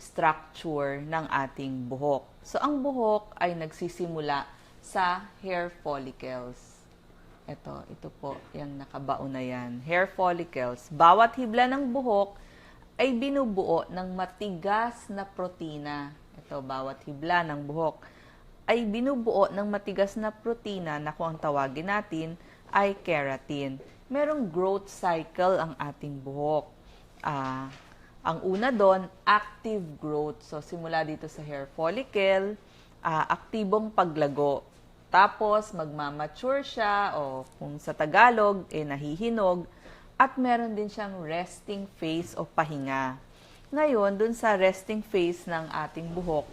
structure ng ating buhok. So, ang buhok ay nagsisimula sa hair follicles. Ito, ito po, yung nakabaon na yan. Hair follicles. Bawat hibla ng buhok ay binubuo ng matigas na protina. Ito, bawat hibla ng buhok ay binubuo ng matigas na protina na kung ang tawagin natin ay keratin. Merong growth cycle ang ating buhok. Ah, ang una doon, active growth. So, simula dito sa hair follicle, ah, aktibong paglago. Tapos, magmamature siya, o kung sa Tagalog, eh, nahihinog. At meron din siyang resting phase o pahinga. Ngayon, dun sa resting phase ng ating buhok,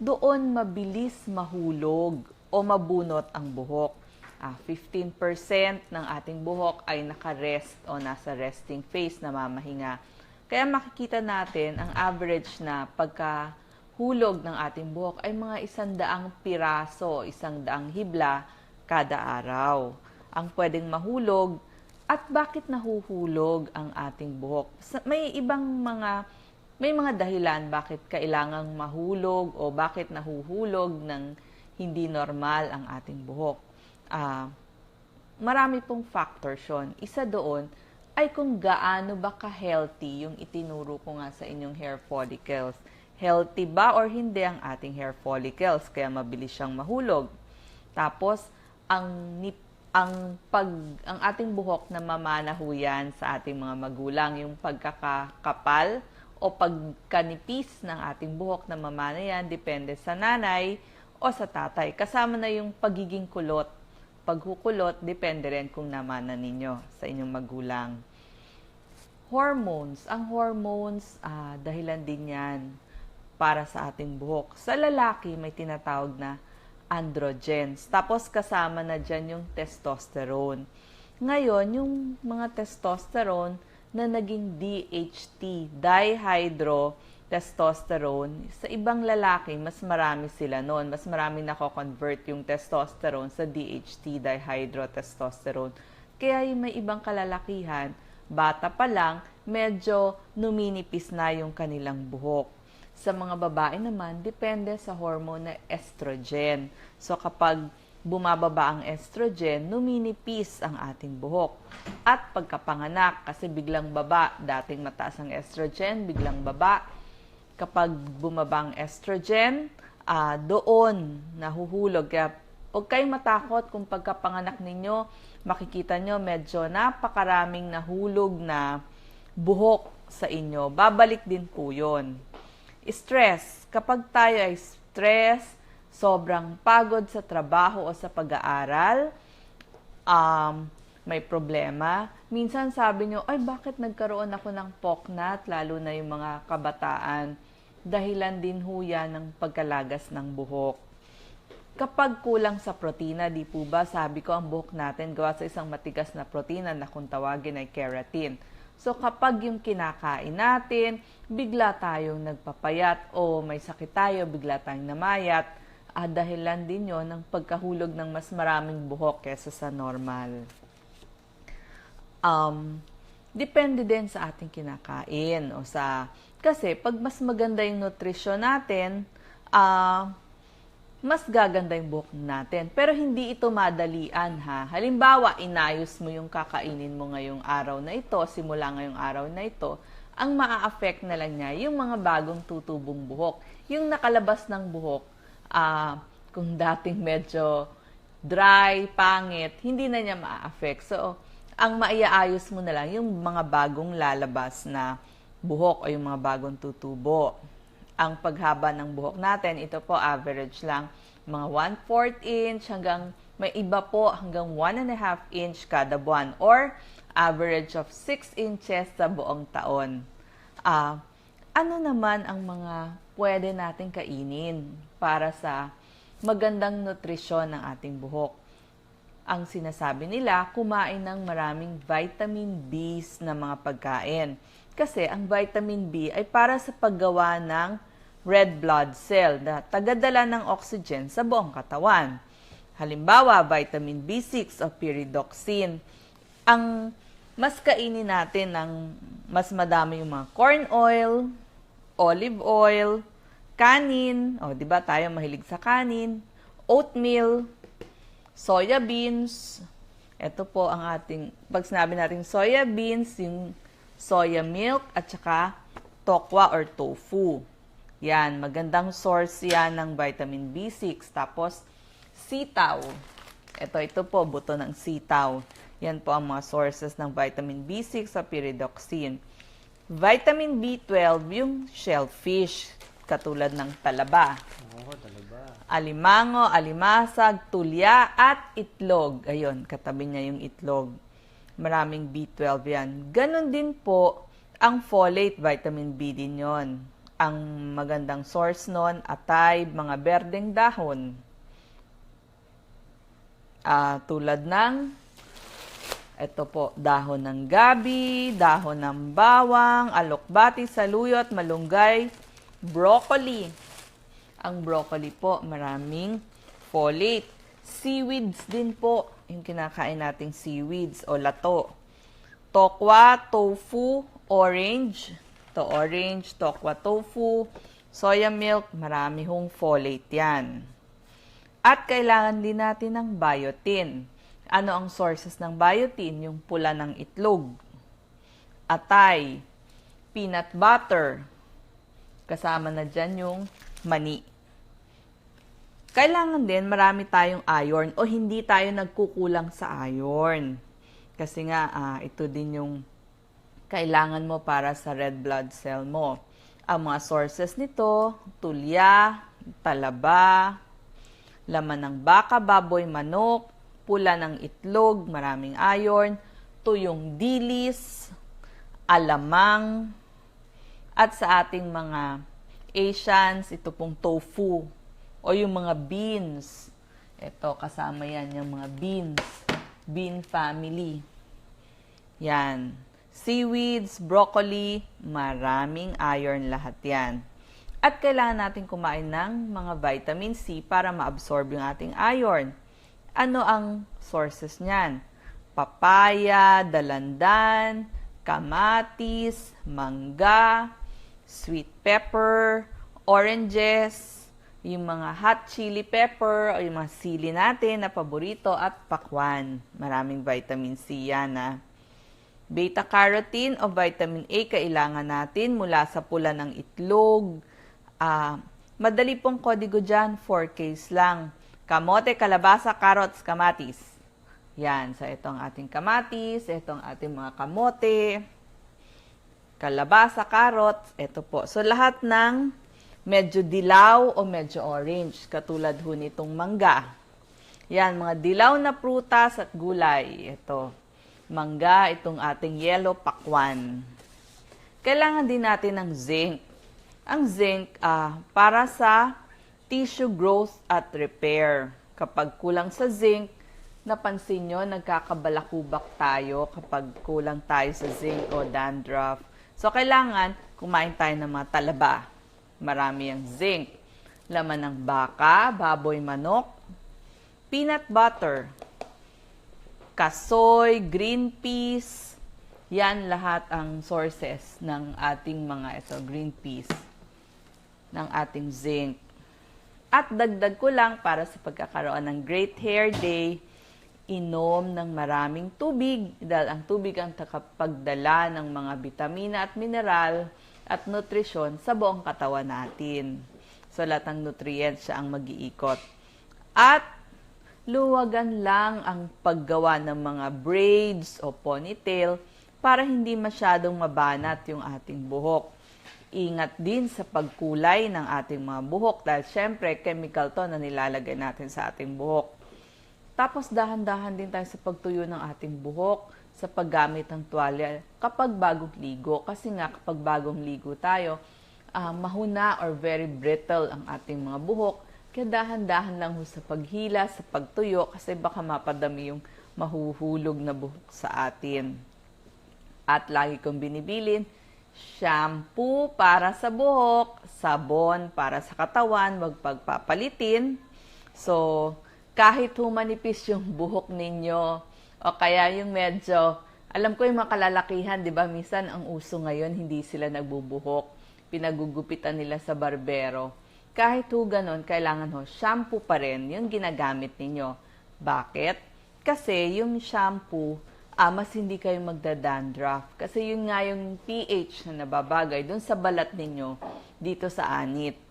doon mabilis mahulog o mabunot ang buhok. Ah, 15% ng ating buhok ay naka-rest o nasa resting phase na mamahinga. Kaya makikita natin ang average na pagkahulog ng ating buhok ay mga isandaang piraso, isang daang hibla kada araw. Ang pwedeng mahulog at bakit nahuhulog ang ating buhok? May ibang mga may mga dahilan bakit kailangang mahulog o bakit nahuhulog ng hindi normal ang ating buhok. Ah, marami pong factors yun. Isa doon ay kung gaano ba ka-healthy yung itinuro ko nga sa inyong hair follicles. Healthy ba or hindi ang ating hair follicles kaya mabilis siyang mahulog. Tapos ang nip ang pag ang ating buhok na mamana ho sa ating mga magulang yung pagkakakapal o pagkanipis ng ating buhok na mamana yan depende sa nanay o sa tatay kasama na yung pagiging kulot paghukulot depende rin kung namana ninyo sa inyong magulang hormones ang hormones ah, dahilan din yan para sa ating buhok sa lalaki may tinatawag na androgens. Tapos kasama na dyan yung testosterone. Ngayon, yung mga testosterone na naging DHT, dihydrotestosterone, sa ibang lalaki, mas marami sila noon. Mas marami nako-convert yung testosterone sa DHT, dihydrotestosterone. Kaya yung may ibang kalalakihan, bata pa lang, medyo numinipis na yung kanilang buhok. Sa mga babae naman, depende sa hormone na estrogen. So kapag bumababa ang estrogen, numinipis ang ating buhok. At pagkapanganak, kasi biglang baba, dating mataas ang estrogen, biglang baba. Kapag bumaba ang estrogen, ah, doon nahuhulog. Kaya huwag kayong matakot kung pagkapanganak ninyo, makikita nyo medyo napakaraming nahulog na buhok sa inyo. Babalik din po yun stress. Kapag tayo ay stress, sobrang pagod sa trabaho o sa pag-aaral, um, may problema. Minsan sabi nyo, ay bakit nagkaroon ako ng poknat, lalo na yung mga kabataan. Dahilan din ho yan ng pagkalagas ng buhok. Kapag kulang sa protina, di po ba sabi ko ang buhok natin gawa sa isang matigas na protina na kung tawagin ay keratin. So kapag yung kinakain natin, bigla tayong nagpapayat o may sakit tayo, bigla tayong namayat, ah, dahilan din yon ng pagkahulog ng mas maraming buhok kesa sa normal. Um, depende din sa ating kinakain o sa kasi pag mas maganda yung nutrisyon natin, ah mas gaganda yung buhok natin. Pero hindi ito madalian ha. Halimbawa, inayos mo yung kakainin mo ngayong araw na ito, simula ngayong araw na ito, ang maa-affect na lang niya yung mga bagong tutubong buhok. Yung nakalabas ng buhok, ah, kung dating medyo dry, pangit, hindi na niya maa-affect. So, ang maiaayos mo na lang yung mga bagong lalabas na buhok o yung mga bagong tutubo ang paghaba ng buhok natin, ito po average lang, mga 1/4 inch hanggang may iba po hanggang 1.5 inch kada buwan or average of 6 inches sa buong taon. Ah, ano naman ang mga pwede nating kainin para sa magandang nutrisyon ng ating buhok? Ang sinasabi nila, kumain ng maraming vitamin B na mga pagkain. Kasi ang vitamin B ay para sa paggawa ng red blood cell na tagadala ng oxygen sa buong katawan. Halimbawa, vitamin B6 o pyridoxine. Ang mas kainin natin ng mas madami yung mga corn oil olive oil, kanin, o di ba tayo mahilig sa kanin, oatmeal, soya beans. Ito po ang ating, pag sinabi natin soya beans, yung soya milk at saka tokwa or tofu. Yan, magandang source yan ng vitamin B6. Tapos, sitaw. Ito, ito po, buto ng sitaw. Yan po ang mga sources ng vitamin B6 sa pyridoxine. Vitamin B12, yung shellfish, katulad ng talaba. Oo, talaga. Alimango, alimasag, tulya, at itlog. Ayun, katabi niya yung itlog. Maraming B12 yan. Ganon din po ang folate, vitamin B din yon. Ang magandang source nun, atay, mga berdeng dahon. Ah, tulad ng ito po, dahon ng gabi, dahon ng bawang, alokbati, saluyot, malunggay, broccoli. Ang broccoli po, maraming folate. Seaweeds din po, yung kinakain nating seaweeds o lato. Tokwa, tofu, orange. To orange, tokwa, tofu, soya milk, marami hong folate yan. At kailangan din natin ng biotin. Ano ang sources ng biotin? Yung pula ng itlog, atay, peanut butter, kasama na dyan yung mani. Kailangan din marami tayong iron o hindi tayo nagkukulang sa iron. Kasi nga, ah, ito din yung kailangan mo para sa red blood cell mo. Ang mga sources nito, tulya, talaba, laman ng baka, baboy, manok, pula ng itlog, maraming iron, tuyong dilis, alamang, at sa ating mga Asians, ito pong tofu o yung mga beans. Ito, kasama yan, yung mga beans. Bean family. Yan. Seaweeds, broccoli, maraming iron lahat yan. At kailangan natin kumain ng mga vitamin C para ma-absorb yung ating iron. Ano ang sources niyan? Papaya, dalandan, kamatis, mangga, sweet pepper, oranges, yung mga hot chili pepper o yung mga sili natin na paborito at pakwan. Maraming vitamin C yan ah. Beta-carotene o vitamin A kailangan natin mula sa pula ng itlog. Ah, madali pong kodigo dyan, 4Ks lang. Kamote, kalabasa, carrots, kamatis. Yan, so itong ating kamatis, itong ating mga kamote, kalabasa, carrots, ito po. So lahat ng medyo dilaw o medyo orange, katulad ho nitong mangga. Yan, mga dilaw na prutas at gulay. Ito, mangga, itong ating yellow pakwan. Kailangan din natin ng zinc. Ang zinc ah, para sa tissue growth at repair. Kapag kulang sa zinc, napansin nyo, nagkakabalakubak tayo kapag kulang tayo sa zinc o dandruff. So, kailangan kumain tayo ng mga talaba. Marami ang zinc. Laman ng baka, baboy, manok, peanut butter, kasoy, green peas, yan lahat ang sources ng ating mga ito, green peas, ng ating zinc. At dagdag ko lang para sa pagkakaroon ng Great Hair Day, inom ng maraming tubig dahil ang tubig ang takapagdala ng mga bitamina at mineral at nutrisyon sa buong katawan natin. So lahat ng nutrients siya ang mag-iikot. At luwagan lang ang paggawa ng mga braids o ponytail para hindi masyadong mabanat yung ating buhok. Ingat din sa pagkulay ng ating mga buhok dahil syempre chemical to na nilalagay natin sa ating buhok. Tapos dahan-dahan din tayo sa pagtuyo ng ating buhok sa paggamit ng tuwalya kapag bagong ligo. Kasi nga kapag bagong ligo tayo, ah, mahuna or very brittle ang ating mga buhok. Kaya dahan-dahan lang ho sa paghila, sa pagtuyo, kasi baka mapadami yung mahuhulog na buhok sa atin. At lagi kong binibilin, shampoo para sa buhok, sabon para sa katawan, wag pagpapalitin. So, kahit humanipis yung buhok ninyo, o kaya yung medyo, alam ko yung mga kalalakihan, di ba, minsan ang uso ngayon, hindi sila nagbubuhok. pinagugupitan nila sa barbero. Kahit ho ganon, kailangan ho, shampoo pa rin yung ginagamit ninyo. Bakit? Kasi yung shampoo, ah, mas hindi kayo magda-dandruff. Kasi yun nga yung pH na nababagay dun sa balat ninyo dito sa anit.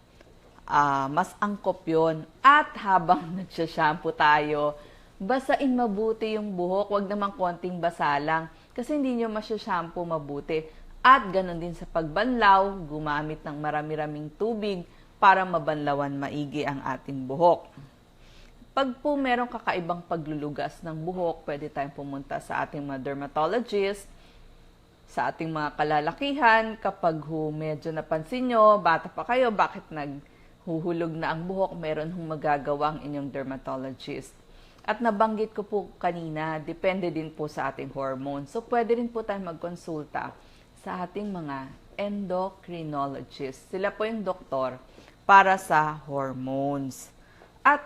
Ah, mas angkop yun. At habang nagsha-shampoo tayo, basain mabuti yung buhok. Huwag naman konting basa lang. Kasi hindi nyo masya-shampoo mabuti. At ganun din sa pagbanlaw, gumamit ng marami-raming tubig para mabanlawan maigi ang ating buhok. Pag po merong kakaibang paglulugas ng buhok, pwede tayong pumunta sa ating mga dermatologist, sa ating mga kalalakihan, kapag ho medyo napansin nyo, bata pa kayo, bakit naghuhulog na ang buhok, meron hong magagawa ang inyong dermatologist. At nabanggit ko po kanina, depende din po sa ating hormone. So, pwede rin po tayo magkonsulta sa ating mga endocrinologist. Sila po yung doktor para sa hormones. At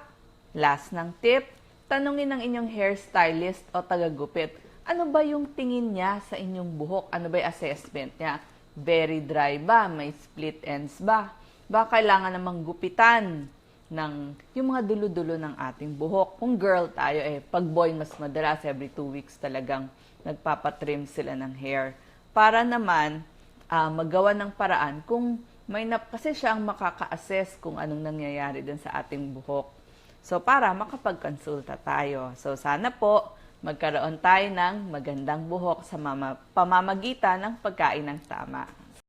last ng tip, tanungin ng inyong hairstylist o tagagupit, ano ba yung tingin niya sa inyong buhok? Ano ba yung assessment niya? Very dry ba? May split ends ba? Ba kailangan namang gupitan ng yung mga dulo-dulo ng ating buhok. Kung girl tayo, eh, pag boy, mas madalas, every two weeks talagang nagpapatrim sila ng hair. Para naman, ah, magawa ng paraan kung may nap kasi siya ang makaka-assess kung anong nangyayari dun sa ating buhok. So, para makapagkonsulta tayo. So, sana po magkaroon tayo ng magandang buhok sa mama, pamamagitan ng pagkain ng tama.